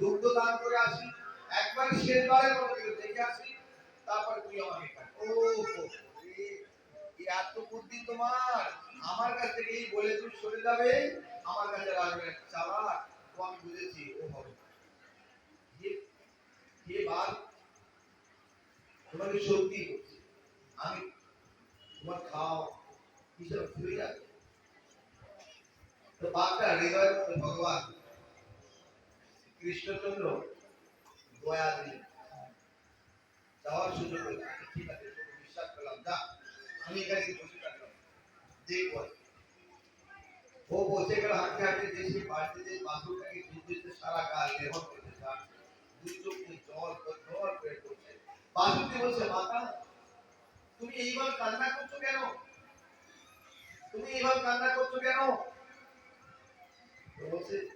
দুগ্ধ দান করে আসি। একবার শেষবারের মতো একটু দেখে আসি। তারপর তুই আমাকে ও হো, হো, এত বুদ্ধি তোমার। আমার কাছ থেকে এই বলে তুমি সরে যাবে। আমার কাছে আসবে চালাক ও আমি বুঝেছি ও হবে। যে তোমাকে সত্যি বলছি। আমি তোমার খাও হিসাব ফিরে যাবে তো বাঘটা মধ্যে ভগবান। কৃষ্ণচন্দ্র দয়া দিলেন যাওয়ার সুযোগ ঠিক আছে বিশ্বাস করলাম। যা, আমি এখানে বসে থাকলাম। দেখব। ও বসে গেল, হাঁটতে হাঁটতে দেশে বাড়িতে যে বাথরুমটাকে দুধেতে সারা গাল লেহন করতে চান দুই চোখ জল জল বের করছে। বাথরুমটি বলছে, মাতা, তুমি এইবার কান্না করছ কেন? তুমি এইবার কান্না করছ কেন? বলছে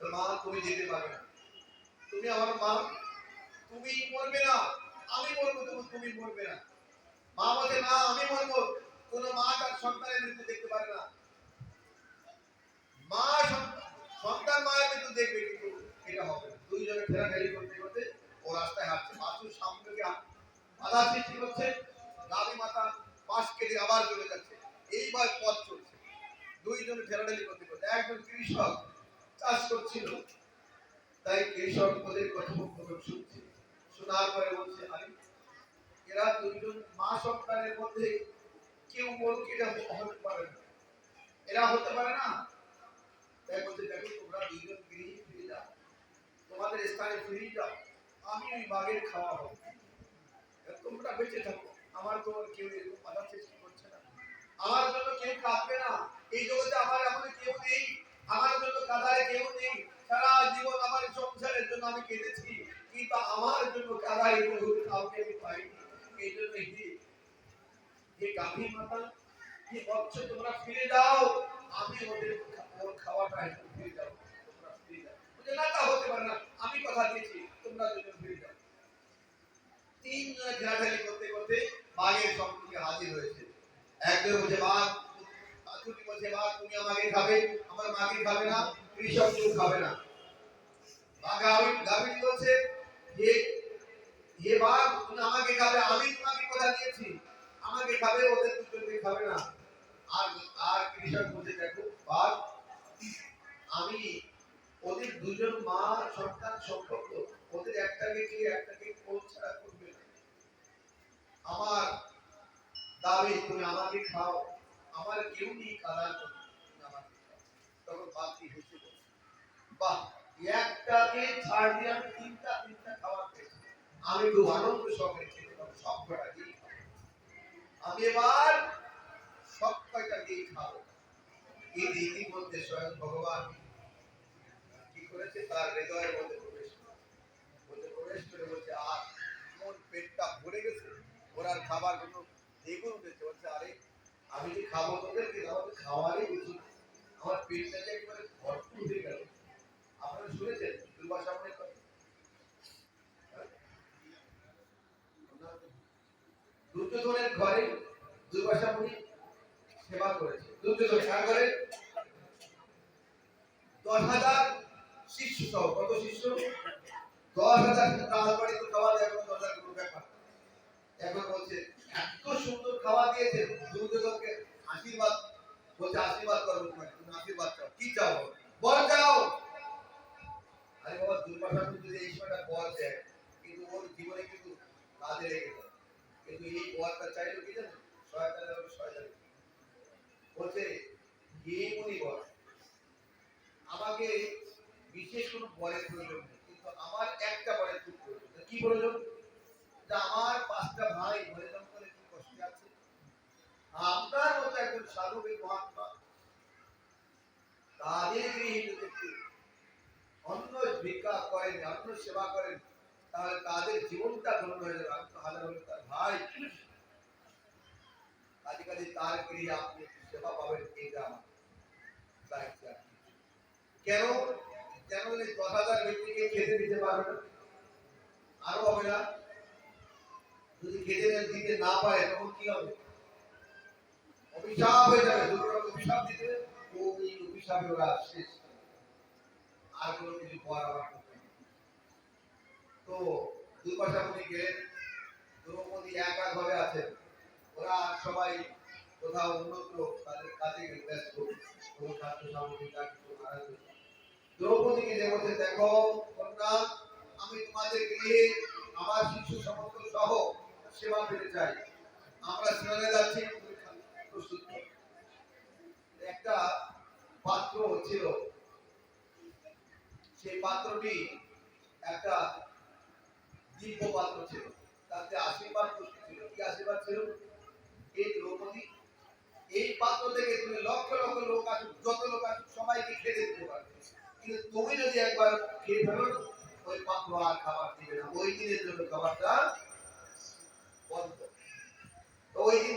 মা তুমি যেতে পারবে না। তুমি আমার মা, তুমি মরবে না। আমি মরবো তুমি তুমি মরবে না। মা বলে না আমি মরবো। কোন মা তার সন্তানের মৃত্যু দেখতে পারে না। মা সন্তান মায়ের মৃত্যু দেখবে, কিন্তু এটা হবে না। দুইজনে ফেরাফেরি করতে করতে ও রাস্তায় হাঁটছে। বাসুর সামনে বাধা সৃষ্টি করছে। গাবি মাতা পাশ কেটে আবার চলে যাচ্ছে। এইবার পথ চলছে। দুইজনে ফেরাফেরি করতে করতে একজন কৃষক চাষ করছিল, তাই কৃষক ওদের শুনছে। শোনার পরে বলছে এরা দুইজন মা সন্তানের মধ্যে কেউ হতে পারে না। এরা হতে পারে না? তাই বলছে, দেখো, তোমরা দুইজন গৃহে ফিরে যাও। তোমাদের স্থানে ফিরে যাও। আমি ওই বাঘের খাওয়া হব। তোমরা বেঁচে থাকো। আমার তো কেউ এরকম বাধা করছে না। আমার জন্য কেউ কাঁদবে না। এই জগতে আমার এখন কেউ নেই। আমার জন্য কাঁদারে কেউ নেই। সারা জীবন আমার সংসারের জন্য আমি কেঁদেছি। কিন্তু আমার জন্য কাঁদারে কেউ কাউকে আমি পাইনি। এই জন্য হে গাভী মাতা, হে বৎস, তোমরা ফিরে যাও। আমি ওদের ওর খাওয়াটা ফিরে যাও। তোমরা ফিরে যাও। না, তা হতে পারে না। আমি কথা দিয়েছি। তোমরা দুজন ফিরে যাও। তিন ঘেরাঘেরি করতে করতে বাঘের সম্মুখে হাজির হয়েছে। একজন বলছে, বাঘ বাছুরটি বলছে বাঘ তুমি আমাকে খাবে, আমার মাকে খাবে না, কৃষক কেউ খাবে না। বাঘ গাভীর গাভীর বলছে, হে হে বাঘ তুমি আমাকে খাবে, আমি তোমাকে কথা দিয়েছি, আমাকে খাবে, ওদের দুজনকে খাবে না। আর আর কৃষক বলছে, দেখো বাঘ আমি ওদের দুজন মা, সন্তান সম্পর্ক, ওদের একটাকে কি, একটাকে কোন ছাড়া করবে না। আমার দাবি, তুমি আমাকে খাও আমার কেউ নেই কাদার তখন বাকি হেসে বাহ একটাকে ছাড় দিয়ে আমি তিনটা তিনটা খাবার আমি খুব আনন্দ সহকারে খেতে পারব সব কটা দিয়ে আমি এবার সব কয়টা দিয়ে খাব। এই ইতিমধ্যে স্বয়ং ভগবান কি করেছে? তার হৃদয়ের মধ্যে প্রবেশ। বলছে প্রবেশ করে বলছে আর কোন পেটটা ভরে গেছে। ওর আর খাবার কোনো আরে আমি যে খাব তোদের কিন্তু আমাদের খাওয়ারই কিছু আমার পেটটা যে একবারে ভরপুর হয়ে গেল। আপনারা শুনেছেন? দুর্বাসা মনে করে দুর্যোধনের ঘরে দুর্বাসা মুনি সেবা করেছে। দুর্যোধন কার ঘরে? দশ হাজার শিষ্য সহ। কত শিষ্য? দশ হাজার। রাজবাড়ি তো খাওয়া এখন দশ হাজার কোনো ব্যাপার এখন বলছে এত সুন্দর খাওয়া দিয়েছে দুর্যোধনকে আশীর্বাদ, বলছে আশীর্বাদ করো তুমি আশীর্বাদ চাও। কি চাও? বল চাও। আরে বাবা দুর্বাসা মুনি যদি এই সময়টা বল দেয়, কিন্তু ওর জীবনে কিন্তু কাজে লেগে যায়। কিন্তু এই বলটা চাইলো কি জানো? সহায়তা দেবে সহায়তা বলছে, হে মুনি বল, আমাকে বিশেষ কোনো বরের প্রয়োজন নেই, কিন্তু আমার একটা বরের খুব প্রয়োজন। কি প্রয়োজন আমার পাঁচটা ভাই ঘরে জঙ্গলে কি কষ্টে আছে আপনার মতো একজন সাধু মহাত্মা তাদের গৃহে যদি একটু পারেনি অন্য সেবা করেন, তাহলে তাদের জীবনটা ধন্য হয়ে যাবে। আমি তো তার ভাই। কাজে কাজে তার ক্রিয়া আপনি সেবা পাবেন এইটা আমার দায়িত্ব কেন? কেন দশ হাজার ব্যক্তিকে খেতে দিতে পারবে আরও হবে না? যদি খেতে দিতে না পারে তখন কি হবে? অভিশাপ হয়ে যাবে রকম অভিশাপ দিতে ওই অভিশাপে ওরা শেষ আর কোনো কিছু পর করতে তো দুর্বাসা গেলেন দ্রৌপদী একা ঘরে আছেন। ওরা সবাই কোথাও অন্যত্র তাদের কাজে ব্যস্ত। কোনো খাদ্য সামগ্রী তার কিছু হচ্ছে দ্রৌপদীকে যে বলছে, দেখো কন্যা, আমি তোমাদের আমার শিশু সমস্ত সহ সেবা পেতে চাই। আমরা সেবানে যাচ্ছি একটা পাত্র ছিল। সেই পাত্রটি একটা দিব্য পাত্র ছিল। তাতে আশীর্বাদ পুষ্টি ছিল। কি আশীর্বাদ ছিল? এই দ্রৌপদী, এই পাত্র থেকে তুমি লক্ষ লক্ষ লোক আসুক, যত লোক আসুক, সবাইকে খেতে দিতে পারবে। কিন্তু তুমি যদি একবার খেয়ে ফেলো, ওই পাত্র আর খাবার দিবে না। ওই দিনের জন্য খাবারটা ওই দিন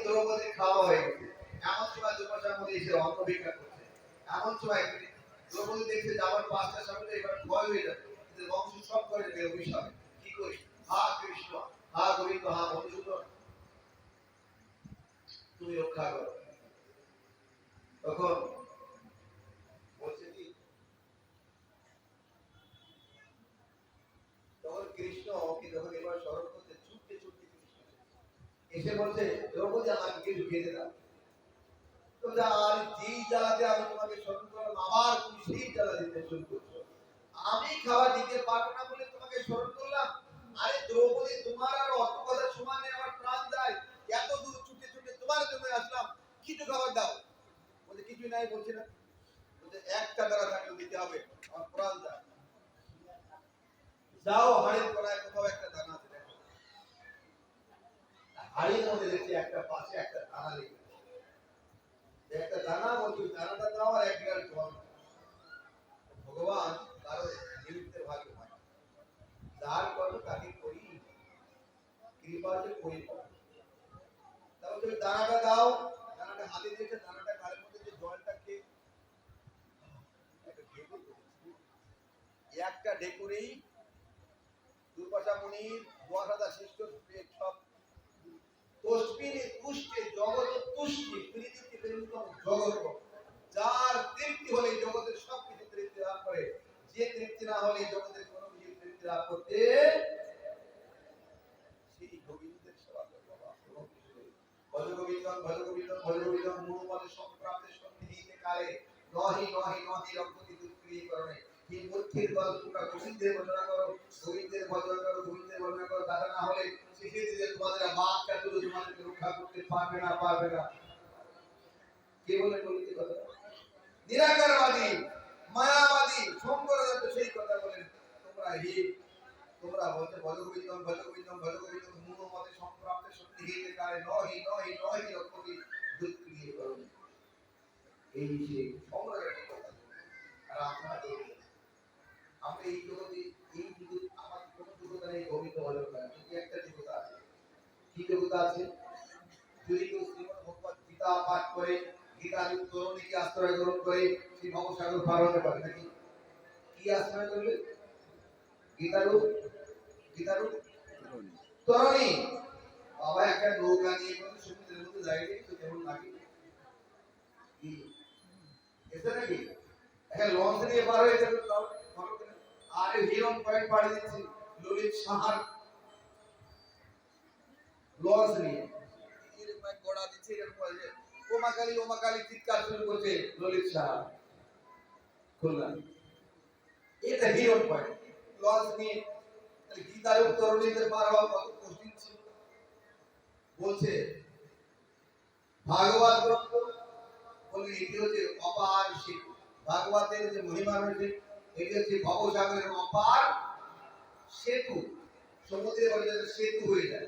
খাওয়া হয়ে গেছে। এমন সময় দুর্বাসার মধ্যে এসে অন্ন করছে। এমন সময় দ্রৌপদী দেখছে যে আমার পাঁচটার সামনে এবার ভয় হয়ে যাবে বংশ সব করে দেবে অভিশাপ। কি করি? হা কৃষ্ণ, হা গোবিন্দ, হা মধুসূদন তুমি রক্ষা করো। তখন বলছে কি? তখন কৃষ্ণ কি যখন এবার স্মরণ করতে ছুটতে ছুটতে কৃষ্ণ এসে বলছে? দ্রৌপদী আমাকে কিছু খেতে দাও। তো যা, আর যেই জ্বালাতে আমি তোমাকে স্মরণ করলাম, আবার তুমি সেই জ্বালা দিতে শুরু করছ। আমি খাবার দিতে পারব না বলে তোমাকে স্মরণ করলাম? আরে দ্রৌপদী, তোমার আর অত কথা সমানে আমার প্রাণ যায়। এত দূর ছুটে ছুটে তোমার জন্য আসলাম। কিছু খাবার দাও? বলছে, কিছুই নাই, বলছে না। বলছে, একটা দিতে হবে, আমার প্রাণ যায়। যাও, হাড়ের করায় কোথাও একটা দানা হাড়ির মধ্যে দেখছি একটা পাশে একটা দানা লেগে একটা দানা বলছি, দানাটা দাও আর এক গ্লাস জল। ভগবান কারও নিমিত্তের ভাগ্য হয় যার কর্ম তাকে করি, কৃপা যে করি। তারপর তুমি দানাটা দাও, দানাটা হাতে দিয়েছে দানাটা গালের মধ্যে যে জলটা খেয়ে একটা ঢেকুরেই দুর্বাসা মুনির হাজার শিষ্ট সব তসবিনে তুষ্টে জগৎ তুষ্টি প্রীতিতে প্রেমিতম জগৎ। যার তৃপ্তি হলে জগতের সব কিছু তৃপ্তি লাভ করে। যে তৃপ্তি না হলে জগতের কোনো কিছু তৃপ্তি লাভ করতে সেই গোবিন্দের সেবা ভজ গোবিন্দম ভজ গোবিন্দম ভজ গোবিন্দম মূলপদে সম্প্রাপ্তে সন্নিহিতে কালে নহি নহি নহি রক্তটি দুষ্ক্রিয় করণে কি মূর্তির তোমরা গোবিন্দের ভজনা করো। গোবিন্দের ভজনা করো, গোবিন্দের ভজনা করো। দাদা না হলে তোমরা হি তোমরা বলতে ভজ গোবিন্দম ভজ গোবিন্দম মূল মতে সম্প্রাপ্তে শক্তি হইতে কারে নহি নহি নহি করণে এই সেই সম্রাটের কথা আর আপনারা দেখবেন আমরা এই জগতে এই যুগে আমার কোনো যোগ্যতা নেই গোবিন্দ হলেও না কিন্তু একটা যোগ্যতা আছে যোগ্যতা আছে যদি কেউ শ্রীমদ গীতা পাঠ করে গীতা তরুণীকে আশ্রয় গ্রহণ করে, সেই ভবসাগর পার হতে পারে নাকি? কি আশ্রয় করবে? গীতারু গীতারু তরুণী। বাবা, একটা নৌকা নিয়ে কোনো সমুদ্রের মধ্যে যাইলে তো কেমন লাগে? এসে নাকি? একটা লঞ্চ নিয়ে পার হয়ে যাবে ভালো হিরন পয়েন্ট পাড়ি দিচ্ছি, ললিত সাহার লঞ্চ নিয়ে গোড়া দিচ্ছে এরকম করে যে, ওমাকালী ওমাকালী চিৎকার শুরু করছে ললিত সাহা খুলনা এটা হিরন পয়েন্ট লঞ্চ নিয়ে তাহলে তরুণীদের পার হওয়া কত কঠিন ছিল। বলছে ভাগবত গ্রন্থ বলে এটি হচ্ছে অপার ভাগবতের যে মহিমা রয়েছে এটি হচ্ছে ভবসাগরের অপার সেতু। সমুদ্রে সেতু হয়ে যায়।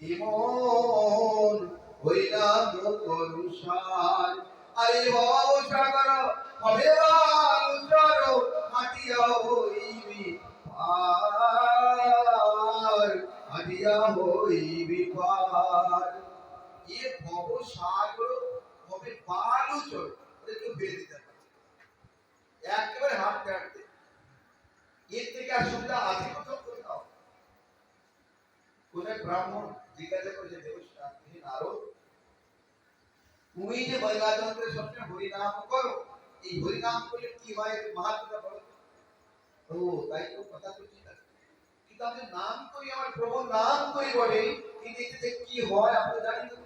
ইমন হইলাম করুষার আরে বাবা সাগর, হবে বালুচর মাটিয়া হইবি পার। মাটিয়া হইবি পার। এ ভব সাগর হবে বালুচর ওটা কেউ বেঁধে দিতে একেবারে হাঁটতে হাঁটতে এর থেকে আর সুবিধা আছে কোথাও? এক ব্রাহ্মণ? তুমি যে বৈগাতন্ত্রের সবসময় হরিনাম করো এই হরিনাম করলে কি হয় মাহাত্মটা বলো ও তাই তো কথা তো ঠিক আছে। কিন্তু আমি নাম করি আমার প্রভু নাম করি বলে কিন্তু এতে কি হয় আমরা জানি না।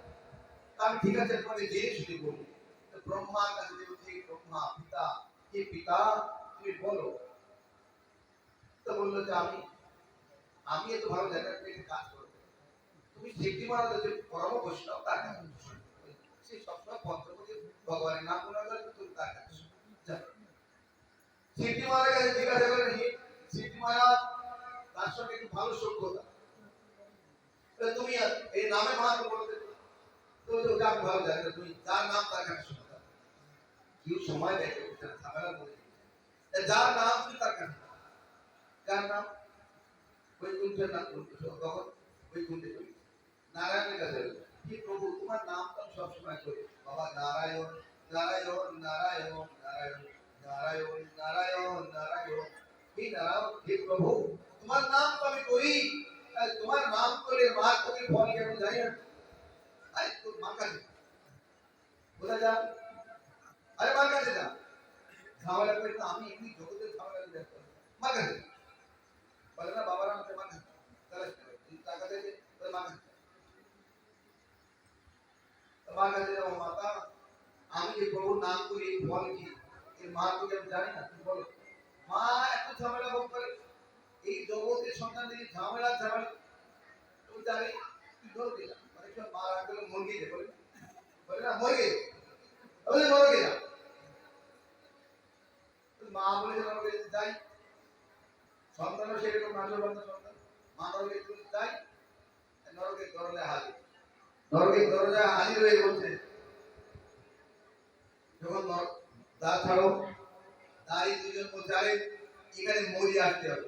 আমি ঠিক আছে তোমাকে জেনে শুনে বলি। ব্রহ্মার কাছে যে বলছে, ব্রহ্মা পিতা কে পিতা তুমি বলো। তো বলল যে আমি আমি এত ভালো জায়গা থেকে কাজ করতে তুমি শিবজি মহারাজ যে পরম বৈষ্ণব, তার কাছে সে সবসময় পঞ্চমুখী ভগবানের নাম গুণা করে তুমি তার কাছে। শিবজি মহারাজ কাছে জিজ্ঞাসা করেন শিবজি মহারাজ, তার সঙ্গে একটু ভালো সভ্যতা। তুমি এই নামে মাহাত্ম বলতে তো ওটা আমি ভালো জানি তুমি যার নাম তার কাছে শুনে। কেউ সময় দেয় ঝামেলা বলে যার নাম তুমি তার কাছে। যার নাম? বৈকুণ্ঠের নাম তখন চলে গেছে। নারায়ণের কাছে এলো। কি প্রভু তোমার নাম তো আমি সবসময় করি বাবা নারায়ণ নারায়ণ নারায়ণ নারায়ণ নারায়ণ নারায়ণ নারায়ণ হে নারায়ণ হে প্রভু তোমার নাম তো আমি করি আর তোমার নাম করে মার তোকে ফল কেমন জানি না আরে তোর মার কাছে যা। কোথায় যা আরে মার কাছে যা ঝামেলা করে তো আমি এমনি জগতের ঝামেলা করে ব্যস্ত আছি। মার কাছে যা। বলে না বাবার আমাকে মার কাছে যা। তাহলে তুই টাকা দেবে তোর মার কাছে যা। তো মার কাছে যাও মাতা আমি যে প্রভুর নাম করি এই ফল কি এর মা তোকে আমি জানি না তুমি বলো মা এত ঝামেলা ভোগ করে এই জগতের সন্তান থেকে ঝামেলা ঝামেলা তুমি জানি তুই ধরবে না মানে কি মা রাখলে মুরগি দে বলে বলে না মরে বলে মরে যা তো মা বলে যে নরকে যাই সন্তানও সেরকম নাচরবান্ধ সন্তান মা নরকে তুমি যাই নরকের দরজায় হাজির নরকের দরজায় হাজির হয়ে বলছে যখন নর- দ্বার ছাড়ো দাঁড়িয়ে দুজন বলছে আরে এখানে মরি আসতে হবে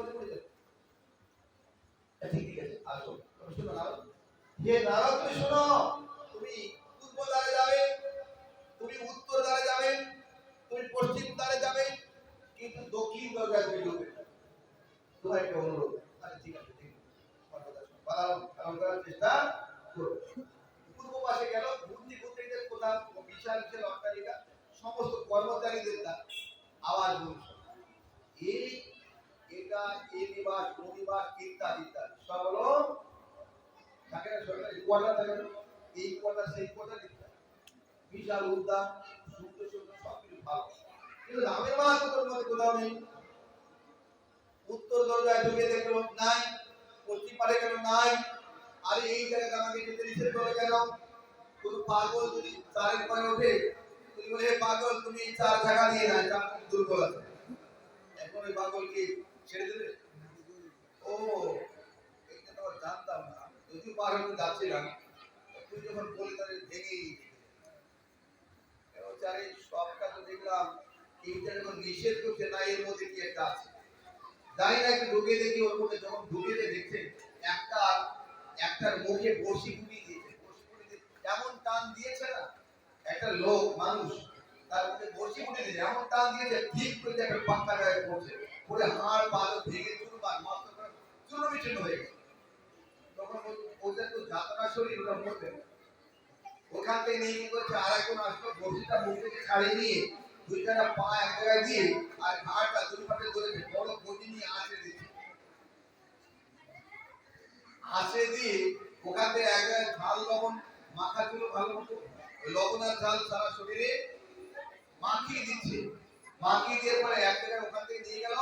বিপদে পড়ে যাব। তা ঠিক আছে, আসো। তুমি শোনো, নারদ। হে নারদ, তুমি শোনো, তুমি পূর্ব দ্বারে যাবে, তুমি উত্তর দ্বারে যাবে, তুমি পশ্চিম দ্বারে যাবে, কিন্তু দক্ষিণ দরজায় তুমি ঢুকবে তোমার একটা অনুরোধ। আচ্ছা ঠিক আছে, ঠিক। পালন করার চেষ্টা করো। পূর্ব পাশে গেল, বুদ্ধি বুদ্ধিদের কোথাও বিশাল বিশাল অট্টালিকা, সমস্ত কর্মচারীদের তার আওয়াজ এই এটা এ নিবাস ইত্যাদি ইত্যাদি। সব হলো থাকে না সরকারি কোয়ার্টার থাকে না? এই কোয়ার্টার সেই কোয়ার্টার ইত্যাদি। বিশাল উদ্যান সুন্দর সুন্দর সব কিছু ভালো। কিন্তু রামের মাহাত্মের মধ্যে কোথাও নেই। উত্তর দরজায় ঢুকে দেখল, নাই। পশ্চিম পারে কেন নাই। আরে এই জায়গায় আমাকে যেতে নিষেধ করে কেন? কোন পাগল যদি চারের পরে ওঠে, তুমি বলে পাগল, তুমি চার জায়গা দিয়ে না চার খুব দুর্বল আছে এখন ওই পাগলকে ছেড়ে দেবে? একটা একটার মুখে ফুটিয়ে দিয়েছে। ফুটিয়ে এমন টান দিয়েছে না? একটা লোক, মানুষ, তার মধ্যে দিয়েছে, এমন টান দিয়েছে, ঠিক করে একটা পাক্কা পড়ছে পরে হাড় বাদ ভেঙে চুরবার মস্ত করে চূর্ণ বিচ্ছিন্ন হয়ে গেল তখন ওদের তো যাত্রা শরীর ওটা মরবে ওখান থেকে নিয়ে কি করছে আর একজন আসলো বসিটা মুখ থেকে ছাড়িয়ে নিয়ে দুইখানা পা এক জায়গায় দিয়ে আর ঘাড়টা দুই পাশে ধরেছে, বড় গদি নিয়ে আসে দিচ্ছে আসে দিয়ে ওখান থেকে এক জায়গায় ঝাল, লবণ, মাখা ছিল ভালো মতো ওই লবণ আর ঝাল সারা শরীরে মাখিয়ে দিচ্ছে। মাখিয়ে দিয়ে পরে এক জায়গায় নিয়ে গেল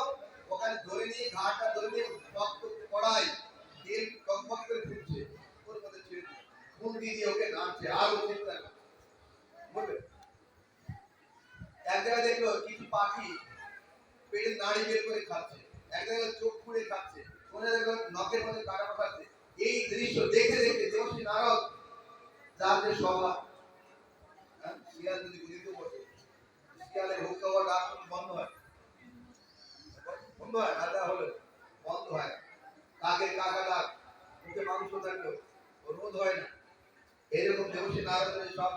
ওখানে ধরে নিয়ে ঘাটটা ধরে নিয়ে রক্ত কড়াই তেল টকবক করে ফুটছে ওর মধ্যে ছেড়ে দিল। খুন দিয়ে দিয়ে ওকে নামছে আর ও চিন্তা এক জায়গায় দেখল কিছু পাখি পেটের নাড়ি বের করে খাচ্ছে। এক জায়গায় চোখ খুঁড়ে খাচ্ছে। কোন জায়গায় নখের মধ্যে কাটা পাঠাচ্ছে এই দৃশ্য দেখে দেখে দেবশ্রী নারদ যার যে স্বভাব হ্যাঁ, শিয়াল যদি বুঝিতে বসে শিয়ালের হুক খাওয়া ডাক বন্ধ হয়। বন্ধ হয় আলাদা হলে বন্ধ হয় কাকের কাকা ডাক? মুখে মাংস থাকল রোধ হয় না। এরকম দেবশ্রী নারদের সব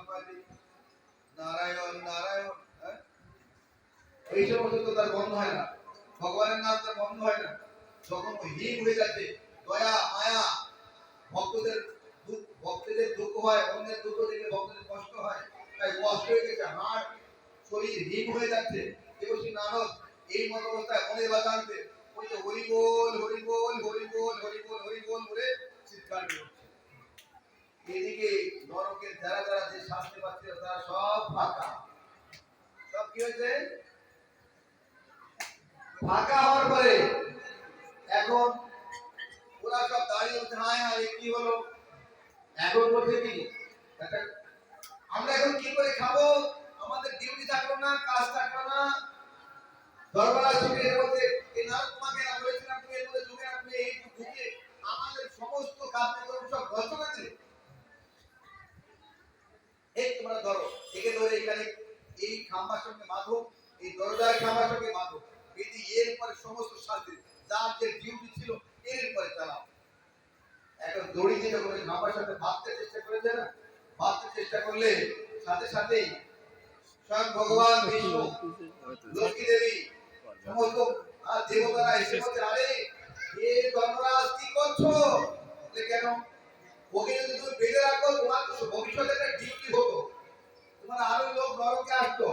নারায়ণ নারায়ণ হ্যাঁ? এই সমস্ত তো তার বন্ধ হয় না। ভগবানের নাম তার বন্ধ হয় না। যখন হীন হয়ে যাচ্ছে, দয়া, মায়া, ভক্তদের ভক্তদের দুঃখ হয়, অন্যের দুঃখ দেখলে ভক্তদের কষ্ট হয়। তাই কষ্ট হয়ে গেছে, হাড়, শরীর হীন হয়ে যাচ্ছে। দেবশ্রী নারদ এই মত অবস্থায় মনে বাজানতে বলছে হরি বল হরি বল হরি বল হরি বল হরি বল বলে চিৎকার করছে এদিকে নরকের যারা যারা যে শাস্তি পাচ্ছে তারা সব ফাঁকা। সব কি হয়েছে? ফাঁকা হওয়ার পরে এখন ওরা সব দাঁড়িয়ে বলছে, হায় হায় কি হলো? এখন বলছে কি আমরা এখন কি করে খাব? আমাদের ডিউটি থাকল না, কাজ থাকল না দরবার ছুটে এর মধ্যে এই না তোমাকে না বলেছিলাম তুমি এর মধ্যে ঢুকে আপনি এই ঢুকে আমাদের সমস্ত কার্যক্রম সব বন্ধ হয়েছে এই তোমরা ধরো, একে ধরে এখানে এই খাম্বার সঙ্গে বাঁধো এই দরজার খাম্বার সঙ্গে বাঁধো এটি এর পরে সমস্ত শাস্তি, যার যে ডিউটি ছিল, এর পরে চালাও। এখন দড়ি দিয়ে সাথে চেষ্টা করেছে না বাঁধতে চেষ্টা করলে সাথে সাথেই স্বয়ং ভগবান বিষ্ণু, লক্ষ্মী দেবী আর দেবতারা এসে বলছে আরে এ ধর্মরাজ কি করছ কেন ওকে যদি তুমি বেঁধে রাখো তোমার ভবিষ্যতে একটা ডিউটি হতো তোমার আরও লোক নরকে আসতো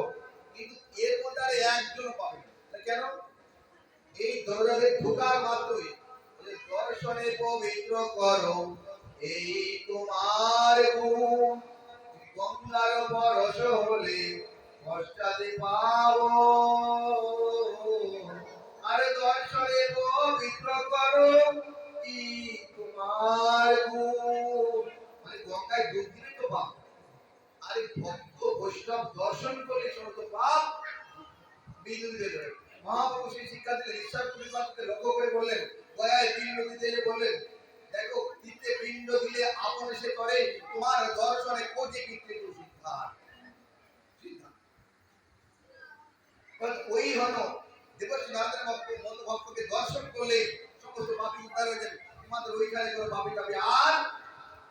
কিন্তু এর মধ্যে আর একজন পাবে কেন এই দরজাতে ঢোকার মাত্রই দর্শনে পবিত্র করো এই তোমার গুণ গঙ্গার পরশ হলে পশ্চাতে পাবো মানে পিণ্ড দিলে আপন এসে করে, তোমার দর্শনে কোটি কীর্তি সিদ্ধার ওই হলো, দেবশ্রী নারদের দর্শন করলে সমস্ত পাপি উদ্ধার হয়ে যাবে। তোমাদের ওইখানে করে পাপি টাপি আর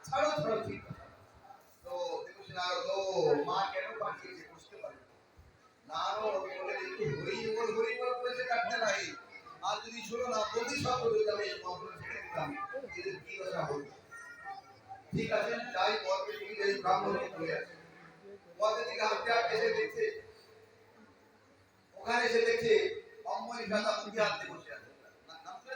ছাড়ো ছাড়ো, ঠিক তো ও মা কেন পাঠিয়েছে, বুঝতে পারি না। একটু হরি বল হরি বল কাটতে নাই আর যদি শুনো না প্রতি শব্দ হয়ে যাবে এদের কি দশা হবে ঠিক আছে, যাই পথে ঠিক আছে ব্রাহ্মণ চলে আসে। পথে থেকে হাঁটতে হাঁটতে এসে দেখছে, ওখানে এসে দেখছে অম্ময় দাদা মুখে হাতে বসে আছে।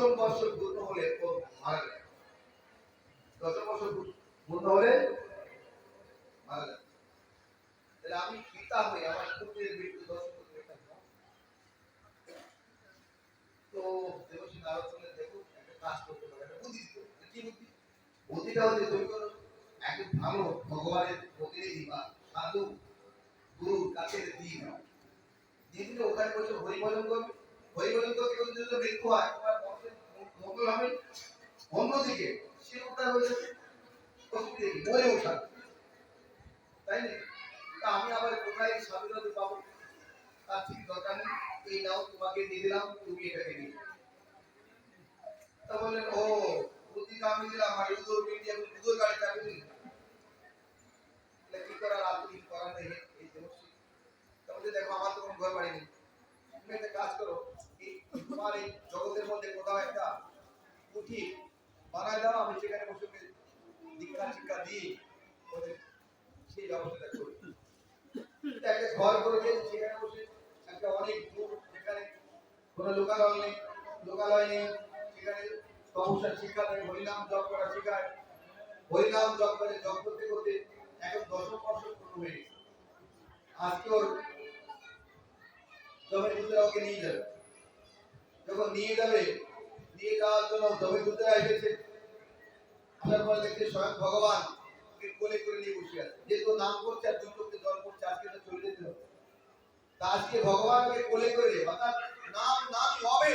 দশম বর্ষ পূর্ণ হলে দশম বর্ষ পূর্ণ হলে আমি পিতা হই, আমার পুত্রের মৃত্যু দশ পুত্র তো একটা কাজ করতে পারে, একটা বুদ্ধি কি বুদ্ধি? বুদ্ধিটা হচ্ছে তুমি একজন ভালো ভগবানের প্রতিনিধি বা সাধু গুরুর কাছে ওখানে বসে হরি ভজন করবে হরিবদন করতে যদি মৃত্যু হয়, তোমার হবে অন্যদিকে সে হয়ে যাবে মরে ওঠা। তাই না? আমি আবার কোথায় স্বাধীনতা পাবো? তার ঠিক দরকার নেই, এই নাও, তোমাকে দিয়ে দিলাম, তুমি এটাকে নিয়ে তা বললেন, ও বুদ্ধিটা আমি দিলাম, আর উদর মিডিয়া উদর গাড়ি চাপে দিলাম। কি করার কিছু করার নেই, এই দেবশ্রী তাহলে দেখো, আমার তো কোনো ঘর বাড়ি নেই। তুমি একটা কাজ করো তোমার এই জগতের মধ্যে কোথাও একটা উঠি বানায় দাও, আমি সেখানে বসে দীক্ষা শিক্ষা দিই। সেই ব্যবস্থাটা করি। যেখানে হরিনাম জপ করা জপ করে, জপ করতে করতে এখন দশম বর্ষ হয়ে গেছে। আজকে ওর জমিপুত্রা নিয়ে যাবে। যখন নিয়ে যাবে নিয়ে যাওয়ার জন্য জমিপুত্রা এসেছে আসার পরে দেখছে স্বয়ং ভগবান কোলে করে নিয়ে বসে আছে যেহেতু নাম করছে আর দুই চোখে জল পড়ছে আজকে তো চলে যেতে হবে তা আজকে ভগবান ওকে কোলে করে অর্থাৎ নাম নাম হবে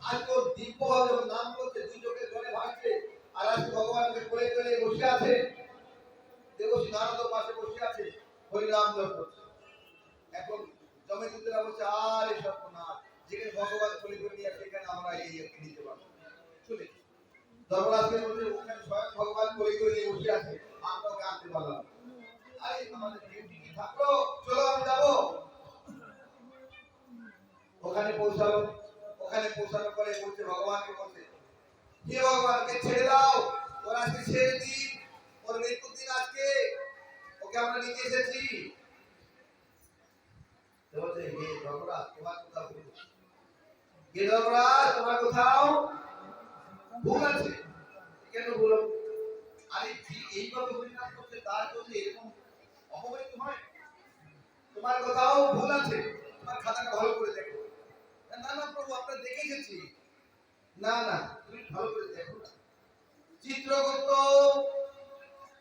আজকে ওর দিব্য ওর নাম করছে দুই চোখে জলে ভাসছে আর আজকে ভগবান ওকে কোলে করে বসে আছে দেবশ্রী নারদ পাশে বসে আছে হরিনাম জপ করছে এখন জমে জমিপুত্রা বলছে, আর এসব না। যেখানে ভগবান কোলে করে নিয়ে আসে, সেখানে আমরা এই একে নিতে পারব। চলে ধর্মরাজকে ওখানে স্বয়ং ভগবান কোলে করে নিয়ে আছে আমরা ওকে পারলাম আরে আমাদের ডিউটি কি থাকল? চলো আমি যাব। ওখানে পৌঁছালো। ওখানে পৌঁছানোর পরে বলছে ভগবানকে বলছে হে ভগবানকে ছেড়ে দাও। ওর আজকে ছেড়ে দিন। ওর মৃত্যুর দিন আজকে। ওকে আমরা নিতে এসেছি। বলছে হে ধর্মরাজ তোমার কোথাও তোমার কোথাও ভুল আছে? কেন ভুল? আরে যে এইভাবে হরিনাম করছে তার জন্য এরকম অপমানিত হয়? তোমার কোথাও ভুল আছে? তোমার খাতাটা ভালো করে দেখো। না না, প্রভু, আমরা দেখে গেছি না না, তুমি ভালো করে দেখো না। চিত্রগুপ্ত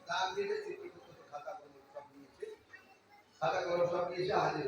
দাগ দিয়েছে চিত্রগুপ্ত খাতা কলম সব নিয়েছে। খাতা কলম সব নিয়েছে, হাজির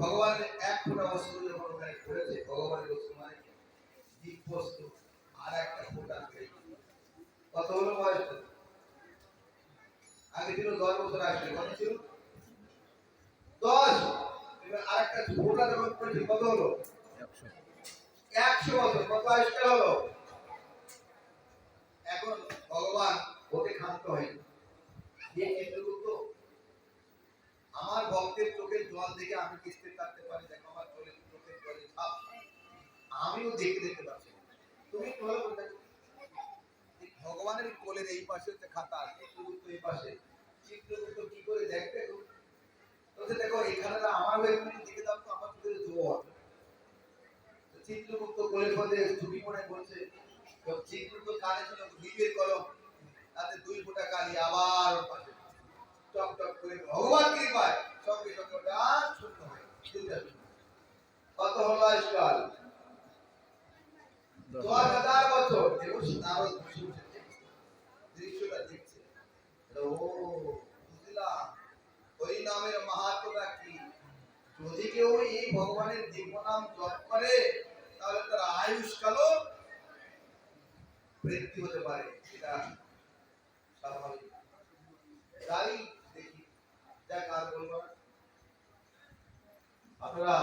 ভগবানের এক ফোঁটা অস্ত্র যখন ওখানে পড়েছে ভগবানের অস্ত্র মানে কি? দিব্যস্ত্র আর একটা ফোঁটা কত হলো বয়স? আগে ছিল দশ বছর আসলে কত ছিল? দশ। এবার আর একটা ফোঁটা যখন পড়েছে কত হলো? একশো। বছর কত আবিষ্কার হলো? এখন ভগবান ওকে ক্ষান্ত হয়নি। যে চিত্রগুপ্ত আমার ভক্তের চোখের জল দেখে আমি কিস্তি কাটতে পারি, দেখো আমার চোখের চোখের জলে ছাপ। আমিও দেখে দেখতে পাচ্ছি। তুমি একটু ভালো করে ভগবানের কোলের এই পাশে হচ্ছে খাতা চিত্রগুপ্ত এই পাশে। চিত্রগুপ্ত কি করে দেখবে তো? দেখো, এখানে আমার হয়ে তুমি দেখে দাও তো, আমার চোখের জল। চিত্রগুপ্ত কোলের মধ্যে ঝুঁকি বলছে তো চিত্রগুপ্ত কানে ছিল দ্বীপের কলম তাতে দুই ফোঁটা কালি আবার পাশে। টপ টপ করে ভগবান কৃপায় সঙ্গে সঙ্গে ওটা শূন্য হয়। কত হল আজকাল? দশ হাজার। বছর। এবং নারদ দৃশ্যটা দেখছে। ও বুঝলাম। ওই নামের মাহাত্মটা কি? যদি কেউ এই ভগবানের দিব্য নাম জপ করে তাহলে তার আয়ুষ কালো বৃদ্ধি হতে পারে। এটা স্বাভাবিক। তাই দেখ আর বলব আপনারা